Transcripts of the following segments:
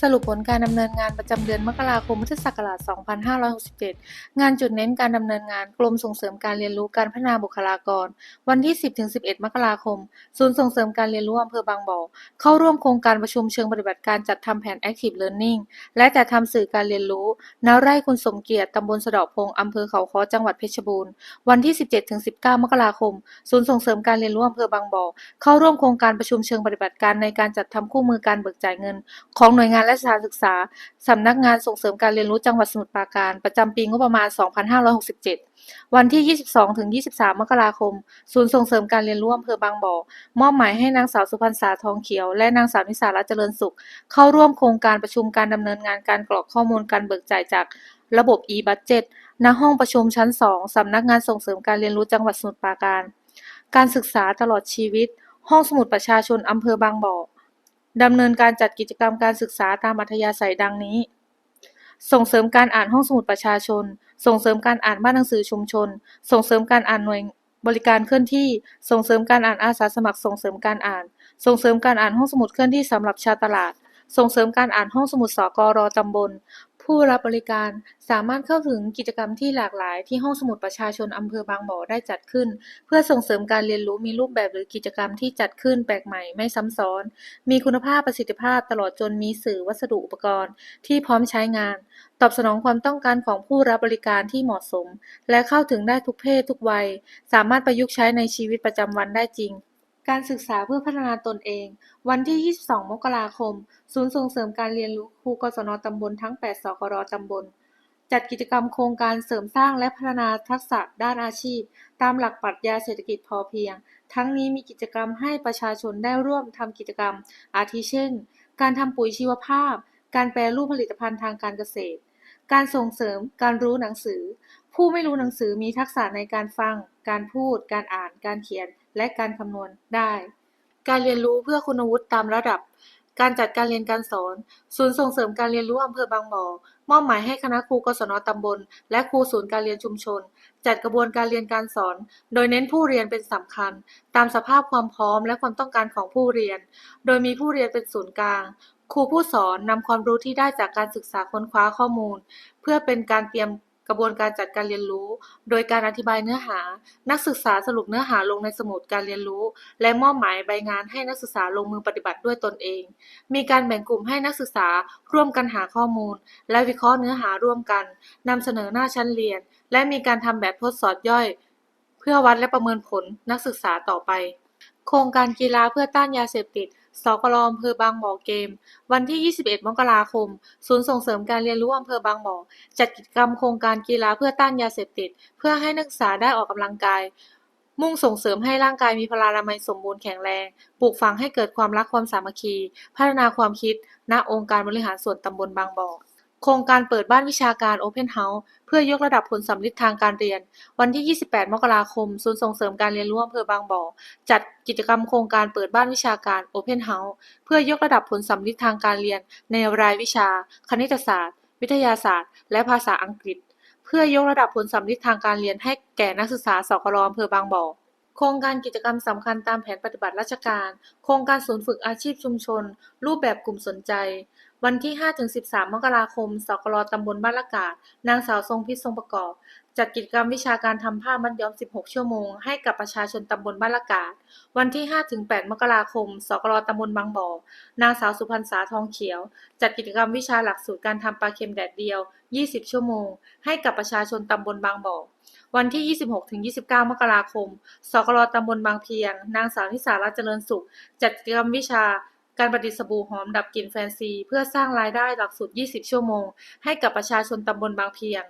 สรุปผลการดำเนินงานประจำเดือนมกราคมพุทธศักราช 2567 งานจุดเน้นการดำเนินงานกรมส่งเสริมการเรียนรู้การพัฒนาบุคลากร วันที่ 10-11 มกราคม ศูนย์ส่งเสริมการเรียนรู้อำเภอบางบ่อ เข้าร่วมโครงการประชุมเชิงปฏิบัติการจัดทำแผน Active Learning และจัดทำสื่อการเรียนรู้ ณไร่คุณสมเกียรติ ตำบลสะดอกพง อำเภอเขาค้อ จังหวัดเพชรบูรณ์ วันที่ 17-19 มกราคม ศูนย์ส่งเสริมการเรียนรู้อำเภอบางบ่อ เข้าร่วมโครงการประชุมเชิงปฏิบัติการในการจัดทำคู่มือการเบิกจ่ายเงิน ของหน่วยงานและสถานศึกษา สำนักงานส่งเสริมการเรียนรู้จังหวัดสมุทรปราการ ประจำปีงบประมาณ 2567วันที่ 22-23 มกราคม ศูนย์ส่งเสริมการเรียนรู้อำเภอบางบ่อ มอบหมายให้นางสาวสุพรรณษาทองเขียว และนางสาวนิสารัตน์เจริญสุข เข้าร่วมโครงการประชุมการดำเนินงานการกรอกข้อมูลการเบิกจ่ายจากระบบ e-budget ณ ห้องประชุมชั้น 2 สำนักงานส่งเสริมการเรียนรู้จังหวัดสมุทรปราการ การศึกษาตลอดชีวิต ห้องสมุดประชาชนอำเภอบางบ่อดำเนินการจัดกิจกรรมการศึกษาตามอัธยาศัยดังนี้ ส่งเสริมการอ่านห้องสมุดประชาชน ส่งเสริมการอ่านบ้านหนังสือชุมชน ส่งเสริมการอ่านหน่วยบริการเคลื่อนที่ ส่งเสริมการอ่านอาสาสมัคร ส่งเสริมการอ่าน ส่งเสริมการอ่านห้องสมุดเคลื่อนที่สำหรับชาวตลาด ส่งเสริมการอ่านห้องสมุดสกรตำบล ผู้รับบริการสามารถเข้าถึงกิจกรรมที่หลากหลายที่ห้องสมุดประชาชนอำเภอบางบ่อได้จัดขึ้น เพื่อส่งเสริมการเรียนรู้มีรูปแบบหรือกิจกรรมที่จัดขึ้นแปลกใหม่ไม่ซ้ำซ้อน มีคุณภาพประสิทธิภาพตลอดจนมีสื่อวัสดุอุปกรณ์ที่พร้อมใช้งาน ตอบสนองความต้องการของผู้รับบริการที่เหมาะสม และเข้าถึงได้ทุกเพศทุกวัย สามารถประยุกต์ใช้ในชีวิตประจำวันได้จริง การศึกษาเพื่อพัฒนาตนเอง วันที่ 22 มกราคม ศูนย์ส่งเสริมการเรียนรู้ครูกศนตำบลทั้ง 8 สกรตำบล จัดกิจกรรมโครงการเสริมสร้างและพัฒนาทักษะด้านอาชีพ ตามหลักปรัชญาเศรษฐกิจพอเพียง ทั้งนี้มีกิจกรรมให้ประชาชนได้ร่วมทำกิจกรรม อาทิเช่น การทำปุ๋ยชีวภาพ การแปรรูปผลิตภัณฑ์ทางการเกษตร การส่งเสริมการรู้หนังสือ ผู้ไม่รู้หนังสือมีทักษะในการฟัง การพูด การอ่าน การเขียน และการคำนวณได้ การเรียนรู้เพื่อคุณวุฒิตามระดับ การจัดการเรียนการสอน ศูนย์ส่งเสริมการเรียนรู้อำเภอบางบ่อมอบหมายให้คณะครูกศนตำบล และครูศูนย์การเรียนชุมชน จัดกระบวนการเรียนการสอน โดยเน้นผู้เรียนเป็นสำคัญ ตามสภาพความพร้อมและความต้องการของผู้เรียน โดยมีผู้เรียนเป็นศูนย์กลางครูผู้สอนนำความรู้ที่ได้จากการศึกษาค้นคว้าข้อมูล เพื่อเป็นการเตรียม กระบวนการจัดการเรียนรู้ โดยการอธิบายเนื้อหา นักศึกษาสรุปเนื้อหาลงในสมุดการเรียนรู้ และมอบหมายใบงานให้นักศึกษาลงมือปฏิบัติด้วยตนเอง มีการแบ่งกลุ่มให้นักศึกษาร่วมกันหาข้อมูล และวิเคราะห์เนื้อหาร่วมกันนำเสนอหน้าชั้นเรียน และมีการทำแบบทดสอบย่อย เพื่อวัดและประเมินผลนักศึกษาต่อไป โครงการกีฬาเพื่อต้านยาเสพติด สกล อำเภอบางบ่อเกม วันที่ 21 มกราคม ศูนย์ส่งเสริมการเรียนรู้อำเภอบางบ่อ จัดกิจกรรมโครงการกีฬาเพื่อต้านยาเสพติด เพื่อให้นักศึกษาได้ออกกำลังกาย มุ่งส่งเสริมให้ร่างกายมีพลานามัยสมบูรณ์แข็งแรง ปลูกฝังให้เกิดความรักความสามัคคี พัฒนาความคิด ณ องค์การบริหารส่วนตำบลบางบ่อ โครงการเปิดบ้านวิชาการ Open House เพื่อยกระดับผลสัมฤทธิ์ทางการเรียน วันที่ 28 มกราคม ศูนย์ส่งเสริมการเรียนรู้อำเภอบางบ่อ จัดกิจกรรมโครงการเปิดบ้านวิชาการ Open House เพื่อยกระดับผลสัมฤทธิ์ทางการเรียน ในรายวิชา คณิตศาสตร์ วิทยาศาสตร์ และภาษาอังกฤษ เพื่อยกระดับผลสัมฤทธิ์ทางการเรียนให้แก่นักศึกษาสกลอำเภอบางบ่อโครงการกิจกรรมสำคัญตามแผนปฏิบัติราชการ โครงการศูนย์ฝึกอาชีพชุมชน รูปแบบกลุ่มสนใจ วันที่ 5-13 มกราคม สกลตำบลบ้านละกาด นางสาวทรงพิษทรงประกอบ จัดกิจกรรมวิชาการทำผ้ามัดย้อม 16 ชั่วโมง ให้กับประชาชนตำบลบ้านละกาด วันที่ 5-8 มกราคม สกลตำบลบางบ่อ นางสาวสุพรรณษาทองเขียว จัดกิจกรรมวิชาหลักสูตรการทำปลาเค็มแดดเดียว 20 ชั่วโมง ให้กับประชาชนตำบลบางบ่อวันที่ 26-29 มกราคม สกลตำบลบางเพียง นางสาวนิสารัตน์เจริญสุข จัดกิจกรรมวิชา การประดิษฐ์สบู่หอมดับกลิ่นแฟนซี เพื่อสร้างรายได้หลักสูตร 20 ชั่วโมง ให้กับประชาชนตำบลบางเพียง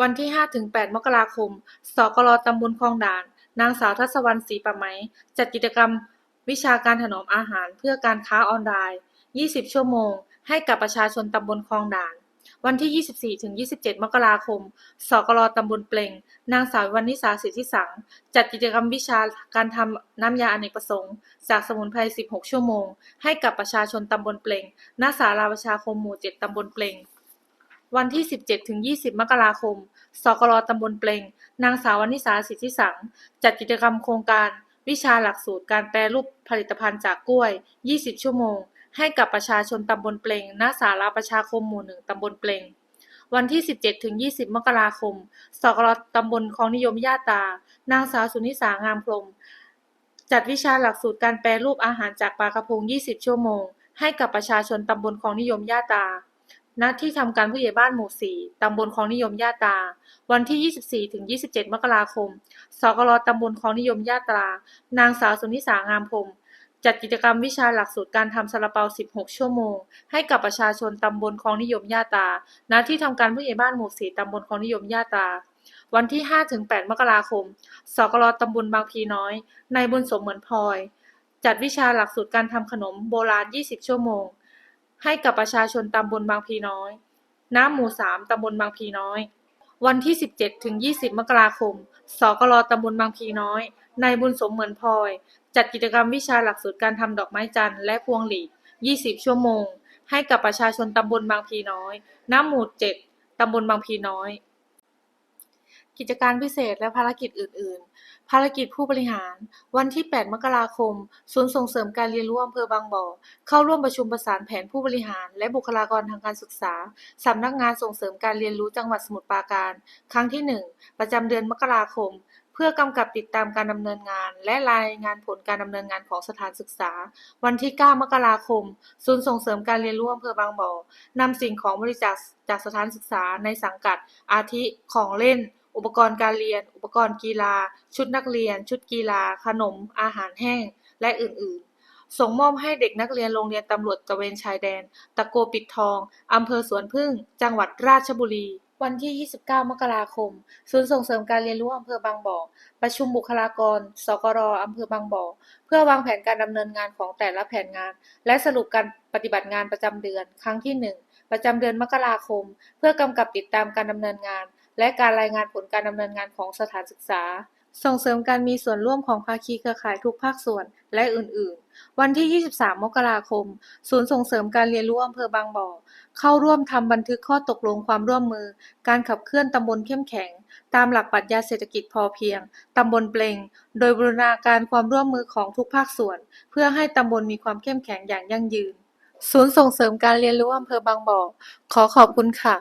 วันที่ 5-8 มกราคม สกลตำบลคลองด่าน นางสาวทัศวรรณศรีประไหม จัดกิจกรรม วิชาการถนอมอาหารเพื่อการค้าออนไลน์ 20 ชั่วโมง ให้กับประชาชนตำบลคลองด่าน วันที่ 24-27 มกราคม สกลตำบลเปล่ง นางสาววรรณิสาสิทธิสัง จัดกิจกรรมวิชาการทำน้ำยาอเนกประสงค์ จากสมุนไพร 16 ชั่วโมง ให้กับประชาชนตำบลเปล่ง ณ ศาลาประชาคมหมู่ 7 ตำบลเปล่ง วันที่ 17-20 มกราคม สกลตำบลเปล่ง นางสาววรรณิสาสิทธิสัง จัดกิจกรรมโครงการ วิชาหลักสูตรการแปรรูปผลิตภัณฑ์จากกล้วย 20 ชั่วโมง ให้กับประชาชนตำบลเปลง ณ ศาลาประชาคมหมู่หนึ่งตำบลเปลง วันที่ 17ถึง20 มกราคม สกลตำบลคลองนิยมย่าตา นางสาวสุนิสางามพรม จัดวิชาหลักสูตรการแปรรูปอาหารจากปลากระพง 20 ชั่วโมง ให้กับประชาชนตำบลคลองนิยมย่าตา ณ ที่ทำการผู้ใหญ่บ้านหมู่ 4ตำบลคลองนิยมย่าตา วันที่ 24ถึง27 มกราคม สกลตำบลคลองนิยมย่าตา นางสาวสุนิสางามพรม จัดกิจกรรมวิชาหลักสูตรการทำซาลาเปา 16 ชั่วโมง ให้กับประชาชนตำบลคลองนิยมย่าตา ณ ที่ทำการผู้ใหญ่บ้านหมู่ 4 ตำบลคลองนิยมย่าตา วันที่ 5-8 มกราคม สกลตำบลบางพีน้อย นายบุญสมเหมือนพลอย จัดวิชาหลักสูตรการทำขนมโบราณ 20 ชั่วโมง ให้กับประชาชนตำบลบางพีน้อยน้ำหมู่ 3 ตำบลบางพีน้อย วันที่ 17-20 มกราคม สกลตำบลบางพีน้อย นายบุญสมเหมือนพลอย จัดกิจกรรมวิชาหลักสูตรการทำดอกไม้จันทร์และพวงหลีด 20 ชั่วโมง ให้กับประชาชนตำบลบางพีน้อยน้ำหมู่7ตำบลบางพีน้อย กิจการพิเศษและภารกิจอื่น ๆ ภารกิจผู้บริหาร วันที่ 8 มกราคม ศูนย์ส่งเสริมการเรียนรู้อำเภอบางบ่อ เข้าร่วมประชุมประสานแผนผู้บริหาร และบุคลากรทางการศึกษา สำนักงานส่งเสริมการเรียนรู้จังหวัดสมุทรปราการ ครั้งที่ 1 ประจำเดือนมกราคม เพื่อกำกับติดตามการดำเนินงาน และรายงานผลการดำเนินงานของสถานศึกษา วันที่ 9 มกราคม ศูนย์ส่งเสริมการเรียนรู้อำเภอบางบ่อนำสิ่งของบริจาคจากสถานศึกษาในสังกัด อาทิของเล่น อุปกรณ์การเรียน อุปกรณ์กีฬา ชุดนักเรียน ชุดกีฬา ขนม อาหารแห้ง และอื่น ๆส่งมอบให้เด็กนักเรียนโรงเรียนตำรวจตะเวนชายแดน ตะโกปิดทอง อำเภอสวนพึ่ง จังหวัดราชบุรี วันที่ 29 มกราคม ศูนย์ส่งเสริมการเรียนรู้อำเภอบางบ่อ ประชุมบุคลากร สกรอำเภอบางบ่อ เพื่อวางแผนการดำเนินงานของแต่ละแผนงาน และสรุปการปฏิบัติงานประจำเดือน ครั้งที่ 1 ประจำเดือนมกราคม เพื่อกำกับติดตามการดำเนินงาน และการรายงานผลการดำเนินงานของสถานศึกษาส่งเสริมการมีส่วนร่วมของภาคีเครือข่ายทุกภาคส่วนและอื่น ๆ วันที่ 23 มกราคม ศูนย์ส่งเสริมการเรียนรู้อำเภอบางบ่อ เข้าร่วมทำบันทึกข้อตกลงความร่วมมือ การขับเคลื่อนตำบลเข้มแข็ง ตามหลักปรัชญาเศรษฐกิจพอเพียง ตำบลเปลง โดยบูรณาการความร่วมมือของทุกภาคส่วน เพื่อให้ตำบลมีความเข้มแข็งอย่างยั่งยืน ศูนย์ส่งเสริมการเรียนรู้อำเภอบางบ่อ ขอขอบคุณค่ะ